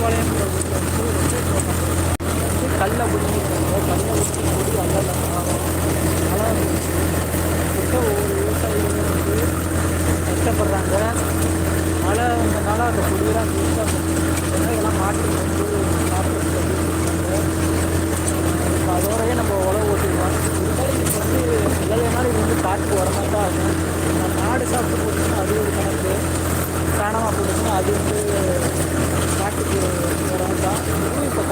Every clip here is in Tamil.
বলেন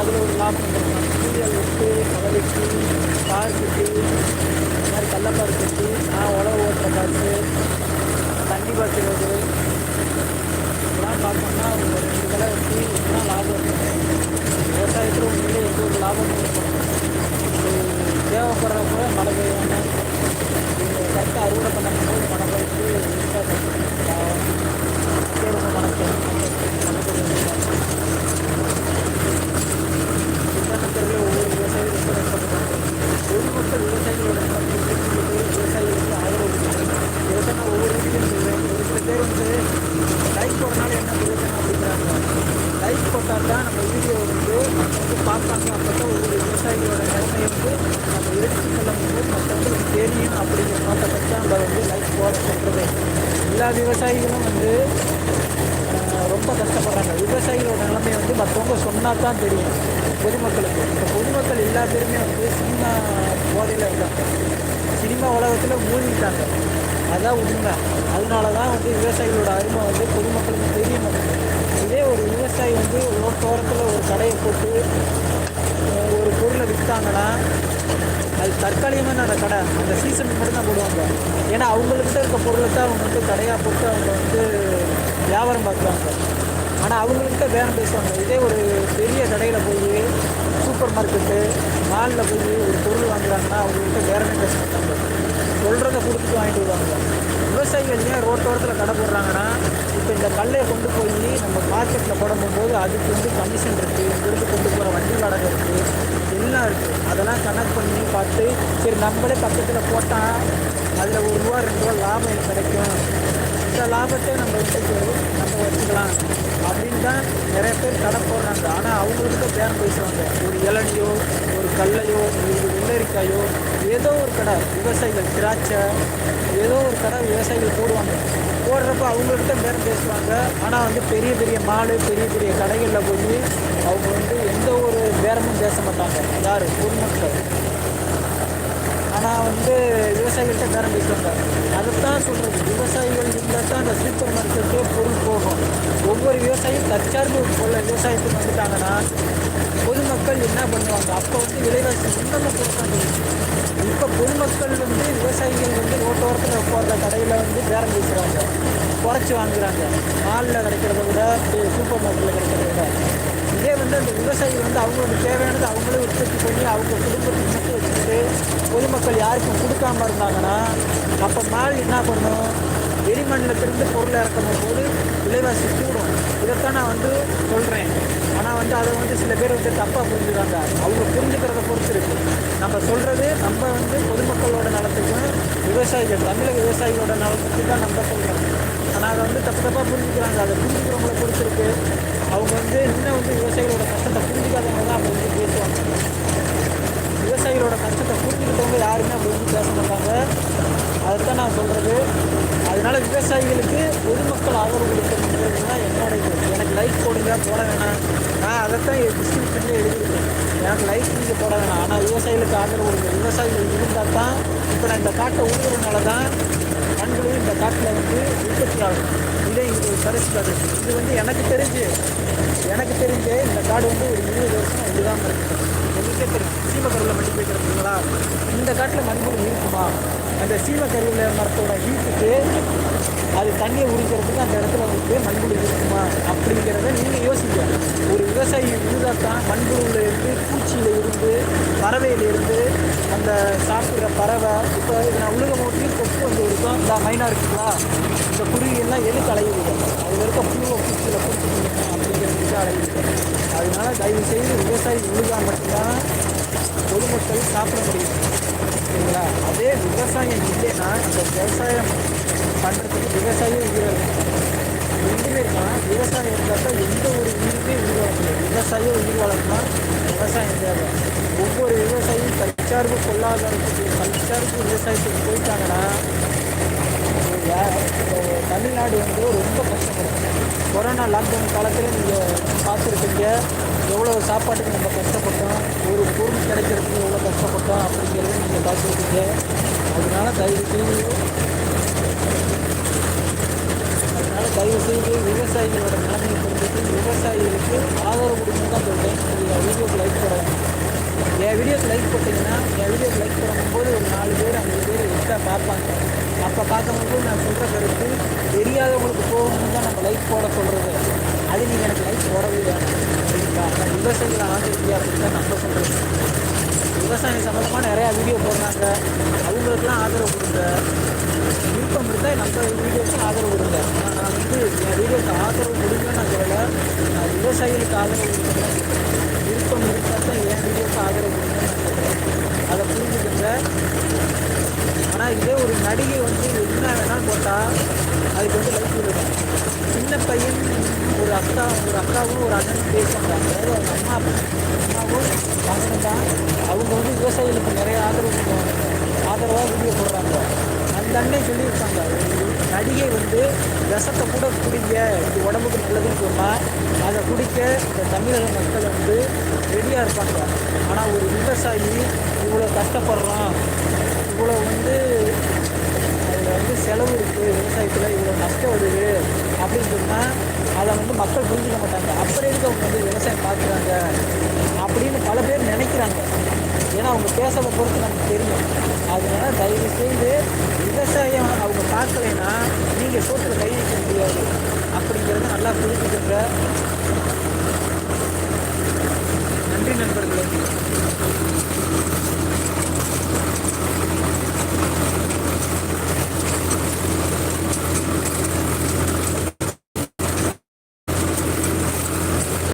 அதில் ஒரு லாபம் வந்துருக்கும் சூரியல் விட்டு கவலைக்கு கார் கட்டி தண்ணி பாய்ச்சுறது இதெல்லாம் பார்த்தோம்னா ஒரு ரெண்டு தடவை வச்சு இப்படிலாம் லாபம் இருக்கும் விவசாயத்தில் உண்மையிலே எந்த ஒரு லாபமும் இருக்கும் இது தேவைப்படுறப்ப மழை பெய்யாமல் கரெக்டாக அறுவடை பண்ணும்போது மழை பெய்து ரொம்ப மனசு கிராமத்தில் ஒவ்வொரு விவசாயியும் ரொம்ப கஷ்டப்படுறாங்க பொதுமக்கள் விவசாயிகளோட விவசாயிகளுக்கு ஆதரவு கொடுக்கணும். விவசாயம் ஒவ்வொரு வீட்டிலும் சொல்றேன். ஒரு சில பேர் வந்து லைக் போடுறதுனால என்ன பிரயோஜனம் அப்படிங்கிறாங்க லைக் போட்டால் தான் நம்ம வீடியோ வந்து மற்றவங்க பார்ப்பாங்க அப்போ தான் ஒவ்வொரு விவசாயிகளோட நிலைமை வந்து நம்ம எடுத்து சொல்லும்போது மற்றவங்களுக்கு தெரியும் அப்படிங்கிற நோக்கத்தை தான் நம்ம வந்து லைக் போட சொல்கிறது எல்லா விவசாயிகளும் வந்து ரொம்ப கஷ்டப்படுறாங்க. விவசாயிகளோட நிலைமை வந்து மற்றவங்க சொன்னால் தான் தெரியும். பொதுமக்களுக்கு. இப்போ பொதுமக்கள் எல்லா பேருமே வந்து சினிமா போதையில் இருக்காங்க. சினிமா உலகத்தில் மூழ்கிட்டாங்க. அதான் உண்மை. அதனால தான் வந்து விவசாயிகளோட அருமை வந்து பொதுமக்களுக்கு தெரிய மாட்டேங்குது இதே ஒரு விவசாயி வந்து ரோட்டோரத்தில் ஒரு கடையை போட்டு ஒரு பொருளை விற்றாங்கன்னா அது தற்காலிகமான அந்த கடை. அந்த சீசனுக்கு மட்டும் தான் போடுவாங்க. ஏன்னா அவங்கள்ட்ட இருக்க பொருளை தான் அவங்க வந்து கடையாக போட்டு அவங்க வந்து வியாபாரம் பார்க்குறாங்க ஆனால் அவங்கள்ட்ட பேரம் பேசுவாங்க. இதே ஒரு பெரிய கடையில் போய் சூப்பர் மார்க்கெட்டு மாலில் போய் ஒரு பொருள் வாங்குறாங்கன்னா அவங்கள்ட்ட பேரமே பேச மாட்டாங்க. சொல்கிறத கொடுத்துட்டு வாங்கிட்டு வருவாங்க. விவசாயிகள் ஏன் ரோட்டோரத்தில் கடை போடுறாங்கன்னா இப்போ இந்த கல்லையை கொண்டு போய் நம்ம மார்க்கெட்டில் போடும்போது அதுக்கு வந்து கமிஷன் இருக்குது இங்கிருந்து கொண்டு போகிற வண்டி வாடகை இருக்குது எல்லாம் இருக்குது அதெல்லாம் கணக்கு பண்ணி பார்த்து சரி நம்மளே பக்கத்தில் போட்டால் அதில் ஒரு ரூபா ரெண்டு ரூபா லாபம் எனக்கு கிடைக்கும். இந்த லாபத்தை நம்ம எடுத்துக்கிறோம் நம்ம வச்சுக்கலாம் அப்படின்னு தான் நிறைய பேர் கடை போடுறாங்க. ஆனால் அவங்களுக்கு பேரம் பேசுவாங்க ஒரு இளநியோ ஒரு கல்லையோ ஒரு வெள்ளரிக்காயோ ஏதோ ஒரு கடை விவசாயிகள் திராட்சை ஏதோ ஒரு கடை விவசாயிகள் போடுவாங்க. போடுறப்ப அவங்கள்ட்ட பேரம் பேசுவாங்க. ஆனால் வந்து பெரிய பெரிய மாடு பெரிய பெரிய கடைகளில் போய் அவங்க வந்து எந்த ஒரு பேரமும் பேச மாட்டாங்க. யார்? பொதுமக்கள். ஆனால் வந்து விவசாயிகள்கிட்ட பேரம் பேசுவாங்க. அதைத்தான் சொல்கிறது விவசாயிகள் இருந்தால் தான் அந்த சூப்பர் மார்க்கெட்டே பொருள் போகும். ஒவ்வொரு விவசாயியும் தற்சார்பு உள்ள விவசாயத்துக்கு வந்துட்டாங்கன்னா பொதுமக்கள் என்ன பண்ணுவாங்க? அப்போ வந்து விலைவாசி இன்னமும் கொடுத்தாங்க இப்போ பொதுமக்கள் வந்து விவசாயிகள் வந்து ரோட்டோரத்தில் போடுற கடையில் வந்து பேரம் பேசுகிறாங்க குறைச்சி வாங்குகிறாங்க மாலில் கிடைக்கிறத விட சூப்பர் மார்க்கெட்டில் கிடைக்கிறத விட. இதே வந்து அந்த விவசாயிகள் வந்து அவங்களுக்கு தேவையானது அவங்களே உற்பத்தி பண்ணி அவங்க குடும்பத்தை மட்டும் வச்சுக்கிட்டு பொதுமக்கள் யாருக்கும் கொடுக்காம இருந்தாங்கன்னா அப்போ மால் என்ன பண்ணும்? வெளிமண்டலத்திலிருந்து பொருள் இறக்கும் போது விலைவாசி கூடும். இதைத்தான் நான் வந்து சொல்கிறேன் ஆனால் வந்து அதை வந்து சில பேர் வந்து தப்பாக புரிஞ்சுக்கிறாங்க. அவங்க புரிஞ்சுக்கிறத பொறுத்து இருக்கு. நம்ம சொல்கிறது நம்ம வந்து பொதுமக்களோட நலத்துக்கும் விவசாயிகள் தமிழக விவசாயிகளோட நலத்துக்கு தான் நம்ம சொல்கிறோம் ஆனால் அதை வந்து தப்பு தப்பாக புரிஞ்சுக்கிறாங்க. அதை புரிஞ்சுக்கிறவங்கள பொறுத்திருக்கு அவங்க வந்து இன்னும் வந்து விவசாயிகளோட கஷ்டத்தை புரிஞ்சுக்காதவங்க தான் அப்போ வந்து பேசுவாங்க. விவசாயிகளோட கஷ்டத்தை புரிஞ்சுக்கிட்டவங்க யாருமே அப்படி வந்து பேச மாட்டாங்க. அதைத்தான் நான் சொல்கிறது அதனால் விவசாயிகளுக்கு பொதுமக்கள் ஆதரவு கொடுக்கணுன்றது தான் என்னோட இது. எனக்கு லைக் போடுங்க போட வேணாம். நான் அதைத்தான் டிஸ்கிரிப்ஷன்லேயே எழுதியிருக்கேன். எனக்கு லைஃப் நீங்கள் போட வேணாம். ஆனால் விவசாயிகளுக்கு ஆதரவு கொடுங்க. விவசாயிகள் இருந்தால் தான் இப்போ நான் இந்த காட்டை உழுகிறதுனால தான் மண்புழு இந்த காட்டில் வந்து உற்பத்தி ஆகும். ஃபாரஸ்ட் காடு இது வந்து எனக்கு தெரிஞ்சு எனக்கு தெரிஞ்சு இந்த காடு வந்து ஒரு இருபது வருஷம் இதுதான் இருக்குது எனக்கே தெரியும். சீமக்கருவில் மண்டி போய்க்கிறீங்களா இந்த காட்டில் மண்புழு இருக்குமா? அந்த சீமக்கருவில் மரத்தோட ஹீட்டுக்கு அது தண்ணியை உரிக்கிறதுக்கு அந்த இடத்துல வந்து மண்புழு இருக்குமா அப்படிங்கிறத நீங்கள் யோசிங்க. ஒரு விவசாயி இருந்தால் மண்புழுவில் இருந்து பூச்சியில் இருந்து பறவையில இருந்து அந்த சாப்பிட்ற பறவை. இப்போ நான் உழுக மோட்டியும் கொக்கு வந்து இருக்கும் இந்த மைனா இருக்குங்களா? இந்த குருவியெல்லாம் எதுக்கு அலையுது? அதில் இருக்க புழுவை பூச்சியில் அப்படிங்கிற அப்படிங்கிறதுக்கு அலையுது. அதனால தயவு செய்து விவசாயி உழுதா மட்டும்தான் பொதுமக்கள் சாப்பிட முடியும். சரிங்களா? அதே விவசாயம் இல்லைன்னா இந்த விவசாயம் பண்ணுறதுக்கு விவசாயம் உயிரிழக்கும் ரெண்டுமே இருக்கலாம் விவசாயம் இருந்தால் தான் எந்த ஒரு உயிருமே உயிர் வாழ விவசாயம் உயிர் வளர்க்கணும் விவசாயம் தேவை. ஒவ்வொரு விவசாயியும் தற்சார்பு பொருளாதாரத்துக்கு தற்சார்பு விவசாயத்துக்கு போயிட்டாங்கன்னா தமிழ்நாடு வந்து ரொம்ப கஷ்டப்படுது. கொரோனா லாக்டவுன் காலத்தில் நீங்கள் பார்த்துருக்கீங்க எவ்வளோ சாப்பாட்டுக்கு நம்ம கஷ்டப்பட்டோம் ஒரு பொருள் கிடைக்கிறதுக்கு எவ்வளோ கஷ்டப்பட்டோம் அப்படிங்கிறது நீங்கள் பார்த்துருக்கீங்க அதனால தயவு செய்து அதனால தயவு செய்து விவசாயிகளோட நிலைமையை புரிஞ்சுட்டு விவசாயிகளுக்கு ஆதரவு கொடுக்கணும் தான் சொல்கிறேன் நீங்கள் வீடியோக்கு லைக் போடணும் என் வீடியோக்கு லைக் போட்டிங்கன்னா என் வீடியோக்கு லைக் போடும்போது ஒரு நாலு பேர் அஞ்சு பேர் எக்ஸ்ட்ரா பார்ப்பாங்க. அப்போ பார்க்கும்போது நான் சொல்கிற கருத்து தெரியாதவங்களுக்கு போகணும்னு தான் நம்ம லைக் போட சொல்கிறது அது நீங்கள் எனக்கு லைக் போடவே வேணும். சரிங்களா? நான் விவசாயிகள் ஆதரிக்க அப்படின்னு தான் நம்ம சொல்கிறது விவசாயம் சம்மந்தமாக நிறையா வீடியோ போடுறாங்க. அவங்களுக்குலாம் ஆதரவு கொடுங்க. விருப்பம் இருந்தால் நம்ம வீடியோக்கு ஆதரவு கொடுங்க. நான் வந்து என் வீடியோக்கு ஆதரவு கொடுங்க நான் சொல்லலை. நான் விவசாயிகளுக்கு ஆதரவு கொடுக்குறேன் விருப்பம் இருந்தால் தான் என் வீடியோக்கு ஆதரவு கொடுங்க நான் சொல்கிறேன் அதை புரிஞ்சுக்கங்க ஆனால் இதே ஒரு நடிகை வந்து என்ன வேணாலும் போட்டால் அதுக்கு வந்து லைக் விடுவேன் சின்ன பையன் ஒரு அக்கா அண்ணாவும் ஒரு அண்ணனும் பேசுகிறாங்க அதாவது அவங்க அம்மா அம்மாவும் மகனும் தான் அவங்க வந்து விவசாயிகளுக்கு நிறைய ஆதரவு பண்ணுவாங்க ஆதரவாக வீடியோ போடுறாங்க. அந்த அண்ணன் சொல்லியிருக்காங்க. நடிகை வந்து விஷத்தை கூட குடிங்க. இது உடம்புக்கு நல்லதுன்னு சொன்னால் அதை குடிக்க இந்த தமிழக மக்கள் வந்து ரெடியாக இருப்பாங்க. ஆனால் ஒரு விவசாயி இவ்வளோ கஷ்டப்படுறான். இவ்வளோ வந்து செலவு இருக்குது விவசாயத்தில் இவ்வளோ நஷ்டம் வருது அப்படின்னு சொன்னால் அதை வந்து மக்கள் புரிஞ்சுக்க மாட்டாங்க. அப்புறம் எதுக்கு அவங்க வந்து விவசாயம் பார்க்குறாங்க அப்படின்னு பல பேர் நினைக்கிறாங்க. ஏன்னா அவங்க பேசுகிறத பொறுத்து நமக்கு தெரியும். அதனால தயவு செய்து விவசாயம் அவங்க பார்க்கலைன்னா நீங்கள் சோற்றில் கை வைக்க முடியாது. அப்படிங்கிறது நல்லா புரிஞ்சுக்கோங்க.